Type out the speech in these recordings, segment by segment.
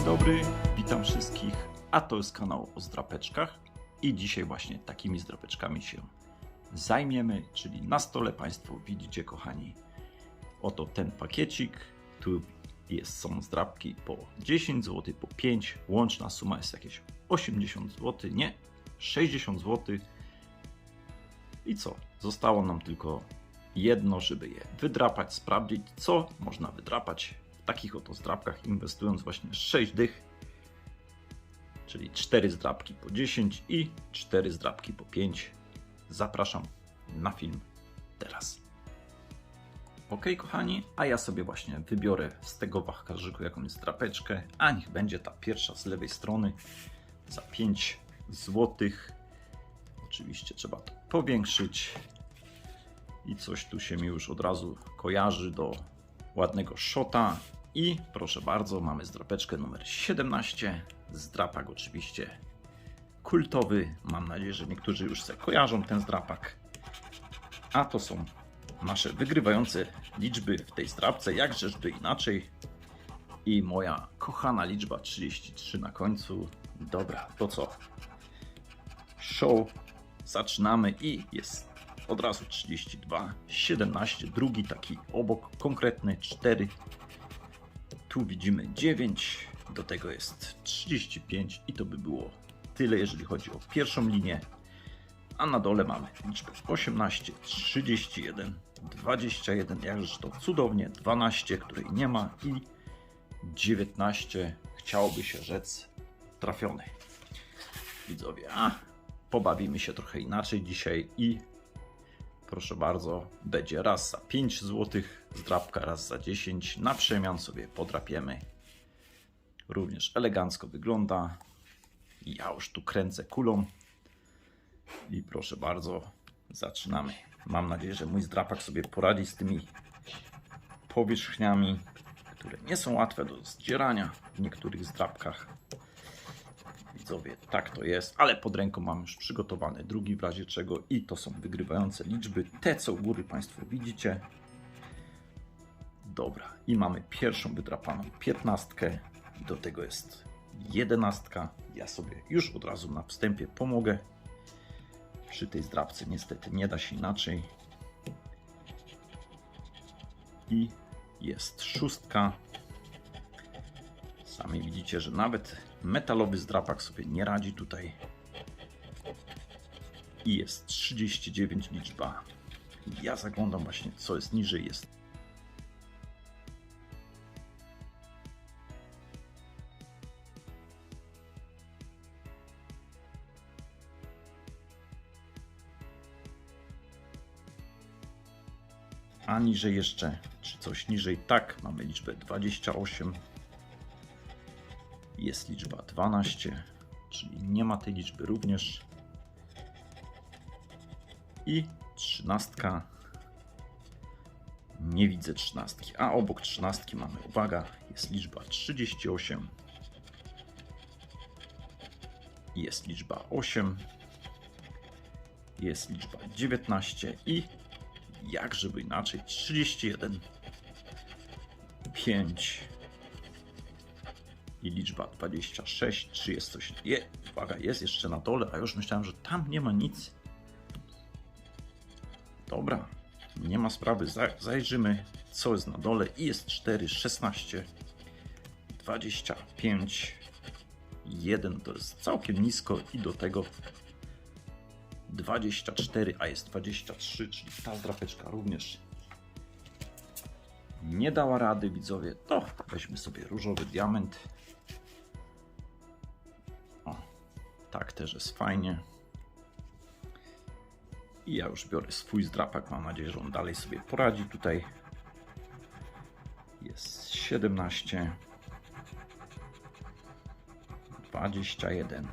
Dzień dobry, witam wszystkich, a to jest kanał o zdrapeczkach i dzisiaj właśnie takimi zdrapeczkami się zajmiemy, czyli na stole Państwo widzicie kochani, oto ten pakiecik, tu jest, są zdrapki po 10 zł, po 5, łączna suma jest jakieś 80 zł, nie, 60 zł i co, zostało nam tylko jedno, żeby je wydrapać, sprawdzić co można wydrapać takich oto zdrapkach, inwestując właśnie 6 dych, czyli 4 zdrapki po 10 i 4 zdrapki po 5. Zapraszam na film teraz. Ok, kochani, a ja sobie właśnie wybiorę z tego wachlarzyku jakąś zdrapeczkę, a niech będzie ta pierwsza z lewej strony za 5 złotych. Oczywiście trzeba to powiększyć i coś tu się mi już od razu kojarzy do ładnego shota. I proszę bardzo, mamy zdrapeczkę numer 17. Zdrapak oczywiście kultowy. Mam nadzieję, że niektórzy już sobie kojarzą ten zdrapak. A to są nasze wygrywające liczby w tej zdrapce, jakżeżby inaczej. I moja kochana liczba 33 na końcu. Dobra, to co? Show. Zaczynamy i jest od razu 32, 17, drugi taki obok, konkretny 4. Tu widzimy 9, do tego jest 35 i to by było tyle, jeżeli chodzi o pierwszą linię. A na dole mamy liczbę 18, 31, 21, jakże to cudownie, 12, której nie ma i 19, chciałoby się rzec, trafiony. Widzowie, a pobawimy się trochę inaczej dzisiaj i proszę bardzo, będzie raz za 5 zł zdrapka, raz za 10. Na przemian sobie podrapiemy. Również elegancko wygląda. Ja już tu kręcę kulą. I proszę bardzo, zaczynamy. Mam nadzieję, że mój zdrapak sobie poradzi z tymi powierzchniami, które nie są łatwe do zdzierania w niektórych zdrapkach. Widzowie, tak to jest, ale pod ręką mam już przygotowany drugi w razie czego i to są wygrywające liczby, te co u góry Państwo widzicie. Dobra, i mamy pierwszą wydrapaną piętnastkę, do tego jest jedenastka. Ja sobie już od razu na wstępie pomogę. Przy tej zdrapce niestety nie da się inaczej. I jest szóstka. Sami widzicie, że nawet metalowy zdrapak sobie nie radzi tutaj. I jest 39 liczba. Ja zaglądam właśnie, co jest niżej. Jest a niżej jeszcze, czy coś niżej, tak, mamy liczbę 28, jest liczba 12, czyli nie ma tej liczby również. I 13, nie widzę 13, a obok 13 mamy, uwaga, jest liczba 38, jest liczba 8, jest liczba 19 i jak żeby inaczej 31 5 i liczba 26 czy jest coś je, uwaga jest jeszcze na dole a już myślałem, że tam nie ma nic dobra nie ma sprawy Za- zajrzymy co jest na dole i jest 4 16 25 1 to jest całkiem nisko i do tego 24, a jest 23, czyli ta zdrapeczka również nie dała rady, widzowie. To weźmy sobie różowy diament. Tak też jest fajnie. I ja już biorę swój zdrapak. Mam nadzieję, że on dalej sobie poradzi tutaj. Jest 17, 21,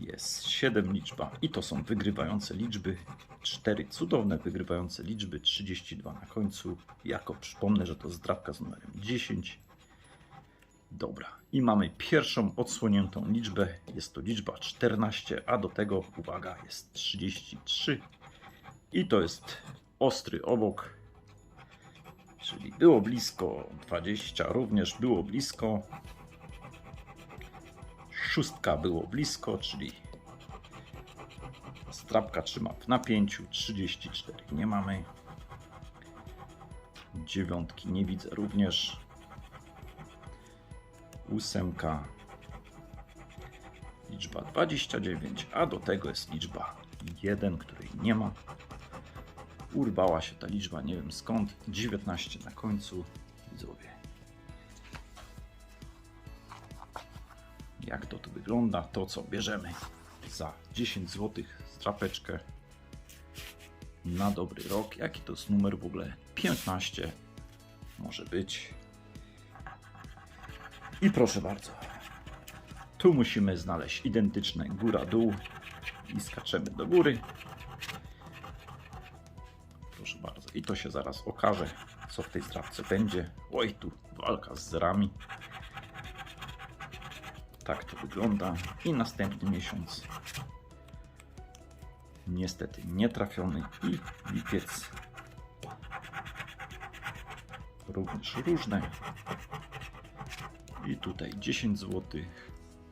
jest 7 liczba i to są wygrywające liczby. 4 cudowne wygrywające liczby, 32 na końcu. Jako przypomnę, że to zdrapka z numerem 10. Dobra, i mamy pierwszą odsłoniętą liczbę. Jest to liczba 14, a do tego, uwaga, jest 33. I to jest ostry obok, Czyli było blisko 20, również było blisko. Szóstka było blisko, czyli strapka trzyma w napięciu. 34 nie mamy. Dziewiątki nie widzę również. Ósemka. Liczba 29, a do tego jest liczba 1, której nie ma. Urwała się ta liczba, nie wiem skąd. 19 na końcu. Widzowie. Jak to tu wygląda? To co bierzemy za 10 zł strapeczkę na dobry rok. Jaki to jest numer w ogóle? 15 może być. I proszę bardzo. Tu musimy znaleźć identyczne góra-dół i skaczemy do góry. Proszę bardzo. I to się zaraz okaże, co w tej strawce będzie. Oj, tu walka z zerami. Tak to wygląda. I następny miesiąc. Niestety nietrafiony i lipiec. Również różne. I tutaj 10 zł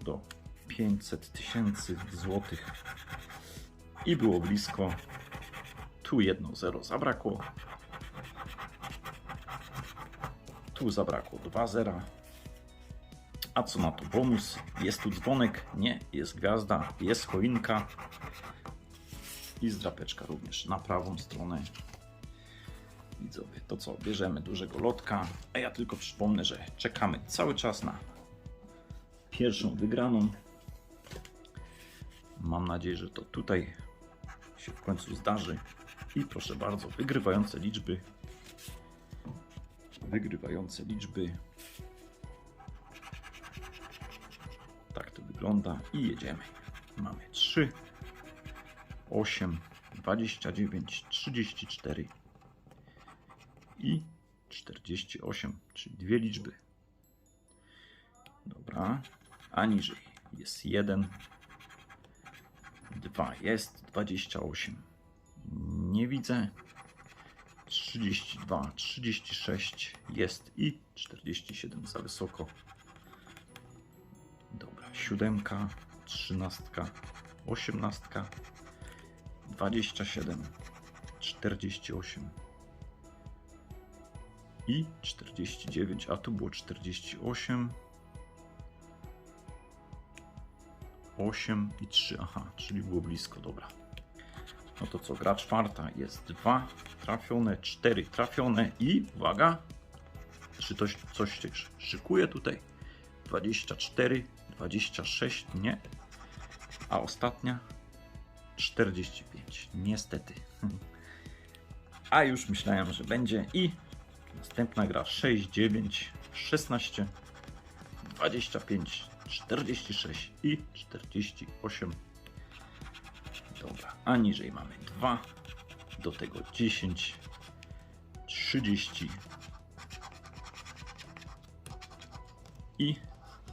do 500 tysięcy złotych. I było blisko. Tu jedno zero zabrakło. Tu zabrakło dwa zera. A co na to bonus? Jest tu dzwonek? Nie. Jest gwiazda, jest choinka. I zdrapeczka również na prawą stronę. Widzowie, to co? Bierzemy dużego lotka. A ja tylko przypomnę, że czekamy cały czas na pierwszą wygraną. Mam nadzieję, że to tutaj się w końcu zdarzy. I proszę bardzo, wygrywające liczby. Wygrywające liczby. Tak to wygląda. I jedziemy. Mamy 3, 8, 29, 34 i 48, czyli dwie liczby. Dobra. A niżej jest 1, 2 jest, 28 nie widzę. 32, 36 jest i 47 za wysoko. Dobra, siódemka, trzynastka, osiemnastka, 27, 48 i 49, a tu było 48. 8 i 3, aha, czyli było blisko, dobra. No to co, gra czwarta jest 2 trafione, 4 trafione i uwaga, czy coś, coś się szykuje tutaj? 24, 26, nie. A ostatnia 45, niestety. A już myślałem, że będzie i następna gra 6, 9, 16, 25, 46 i 48. Dobra, a niżej mamy 2, do tego 10, 30 i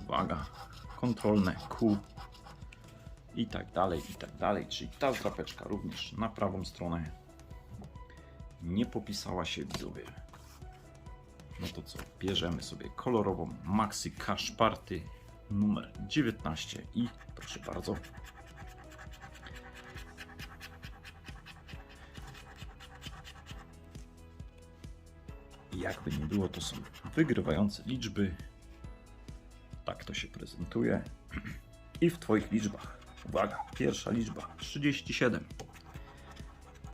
uwaga, kontrolne Q i tak dalej, i tak dalej. Czyli ta zdrapeczka również na prawą stronę nie popisała się widzowie. No to co, bierzemy sobie kolorową Maxi Cash Party numer 19 i proszę bardzo. Jakby nie było, to są wygrywające liczby. Tak to się prezentuje. I w Twoich liczbach. Uwaga, pierwsza liczba 37.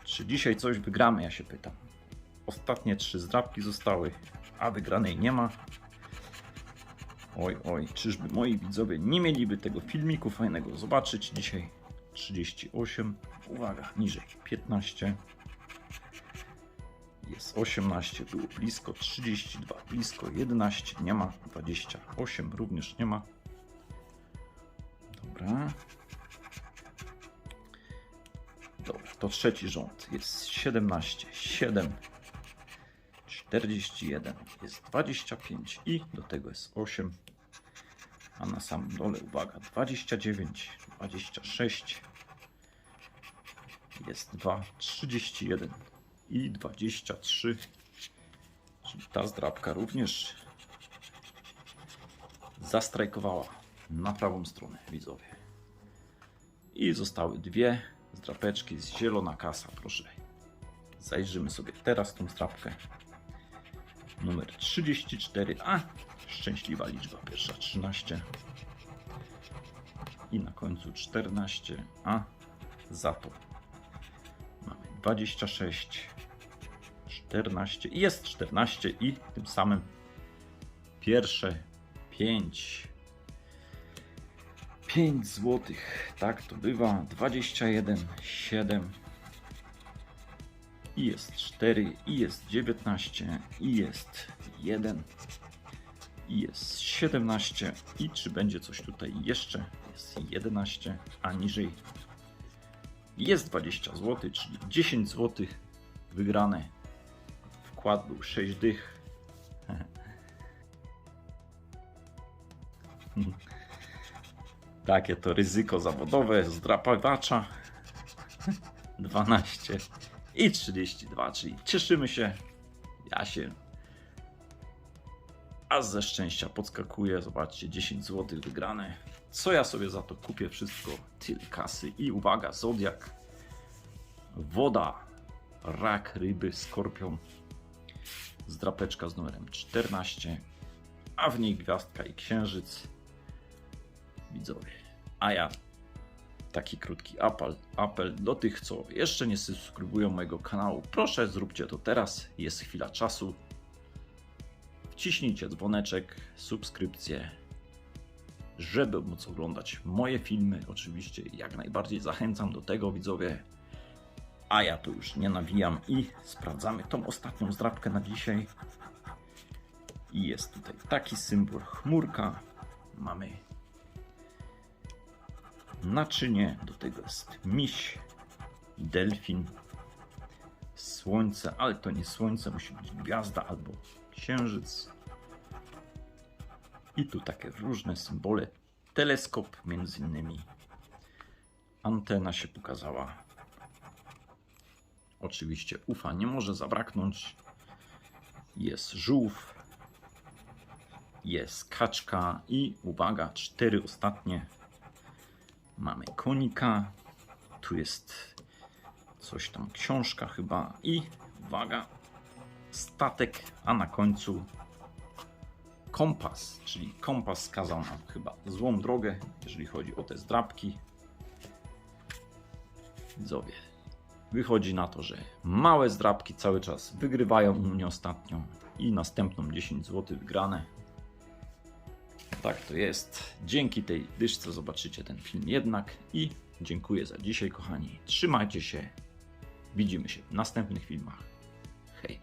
Czy dzisiaj coś wygramy? Ja się pytam. Ostatnie trzy zdrabki zostały, a wygranej nie ma. Oj, oj, czyżby moi widzowie nie mieliby tego filmiku fajnego zobaczyć dzisiaj? 38, uwaga, niżej 15, jest 18, było blisko 32, blisko 11, nie ma 28, również nie ma. Dobra. Dobra, to trzeci rząd jest 17, 7, 41, jest 25 i do tego jest 8. A na samym dole, uwaga, 29, 26, jest 2, 31 i 23, Czyli ta zdrabka również zastrajkowała na prawą stronę, widzowie. I zostały dwie zdrapeczki z zielona kasa, proszę. Zajrzymy sobie teraz tą zdrapkę. Numer 34, a szczęśliwa liczba pierwsza 13. I na końcu 14, a za to mamy 26, 14 i jest 14 i tym samym pierwsze 5 5 złotych. Tak to bywa. 21, 7 i jest 4 i jest 19 i jest 1 i jest 17 i czy będzie coś tutaj jeszcze? Jest 11, a niżej jest 20 zł, czyli 10 zł wygrane. Wkład był 6 dych. Takie to ryzyko zawodowe z drapawacza. 12 i 32, czyli cieszymy się. Ja się. A ze szczęścia podskakuje. Zobaczcie, 10 zł wygrane. Co ja sobie za to kupię? Wszystko. Tyle kasy. I uwaga, zodiak. Woda. Rak, ryby, skorpion. Zdrapeczka z numerem 14. A w niej gwiazdka i księżyc. Widzowie. A ja taki krótki apel, apel do tych, co jeszcze nie subskrybują mojego kanału. Proszę, zróbcie to teraz. Jest chwila czasu. Wciśnijcie dzwoneczek, subskrypcję, żeby móc oglądać moje filmy. Oczywiście, jak najbardziej zachęcam do tego, widzowie. A ja tu już nie nawijam i sprawdzamy tą ostatnią zdrabkę na dzisiaj. I jest tutaj taki symbol chmurka. Mamy naczynie, do tego jest miś, delfin, słońce, ale to nie słońce, musi być gwiazda albo księżyc. I tu takie różne symbole. Teleskop między innymi. Antena się pokazała. Oczywiście ufa nie może zabraknąć. Jest żółw. Jest kaczka i uwaga, cztery ostatnie Mamy konika. Tu jest coś tam, książka chyba. I uwaga, statek, a na końcu kompas, czyli kompas skazał nam chyba złą drogę, jeżeli chodzi o te zdrabki. Widzowie, wychodzi na to, że małe zdrabki cały czas wygrywają u mnie ostatnią i następną 10 zł wygrane. Tak to jest. Dzięki tej dyszce zobaczycie ten film jednak i dziękuję za dzisiaj, kochani. Trzymajcie się. Widzimy się w następnych filmach. Hej.